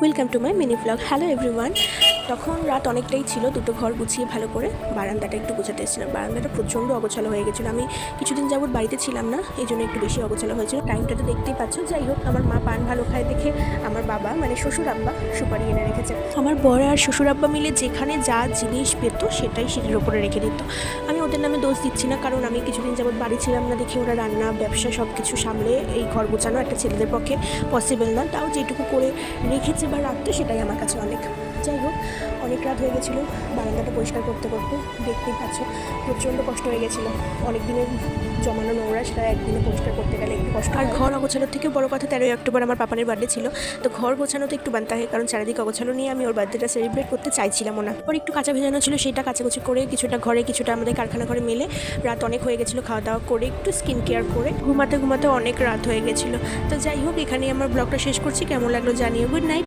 Welcome to my mini blog hello everyone তখন রাত অনেকটাই ছিল, দুটো ঘর গুছিয়ে ভালো করে বারান্দাটা একটু গুছাতে এসেছিলাম। বারান্দাটা প্রচণ্ড অগোছালো হয়ে গেছিল। আমি কিছুদিন যাবত বাড়িতে ছিলাম না, এই জন্য একটু বেশি অগোছালো হয়েছিল। টাইমটা তো দেখতেই পাচ্ছ। যাই হোক, আমার মা পান ভালো খায় দেখে বাবা মানে শ্বশুর আব্বা, সুপারি এনে রেখেছে। আমার বর আর শ্বশুর আব্বা মিলে যেখানে যা জিনিস পেত সেটাই সিঁড়ির ওপরে রেখে দিত। আমি ওদের নামে দোষ দিচ্ছি না, কারণ আমি কিছুদিন যাবত বাড়ি ছিলাম না দেখি ওরা রান্না, ব্যবসা সব কিছু সামলে এই ঘর গোছানো একটা ছেলেদের পক্ষে পসিবল না। তাও যেটুকু করে রেখেছে বা রাখতো সেটাই আমার কাছে অনেক। অনেক রাত হয়ে গেছিল বারান্দাটা পরিষ্কার করতে করতে দেখতেই পাচ্ছ প্রচণ্ড কষ্ট হয়ে গেছিল। অনেক দিনের জমানো নোংরা সেটা একদিনে পরিষ্কার করতে গেলে একটু কষ্ট আর ঘর অগোছানোর থেকে বড় কথা তেরোই অক্টোবর আমার পাপানের বার্থডে ছিল। তো ঘর গোছানো তো একটু বানতে হয় কারণ চারিদিকে অগোছালো নিয়ে আমি ওর বার্থডেটা সেলিব্রেট করতে চাইছিলাম না। ওর একটু কাঁচা ভেজানো ছিল সেটা কাচাকুচি করে কিছুটা ঘরে কিছুটা আমাদের কারখানা ঘরে মেলে রাত অনেক হয়ে গেছিল খাওয়া দাওয়া করে একটু স্কিন কেয়ার করে। ঘুমাতে ঘুমাতে অনেক রাত হয়ে গেছিল। তো যাই হোক এখানেই আমার ব্লগটা শেষ করছি। কেমন লাগল জানিও। Good night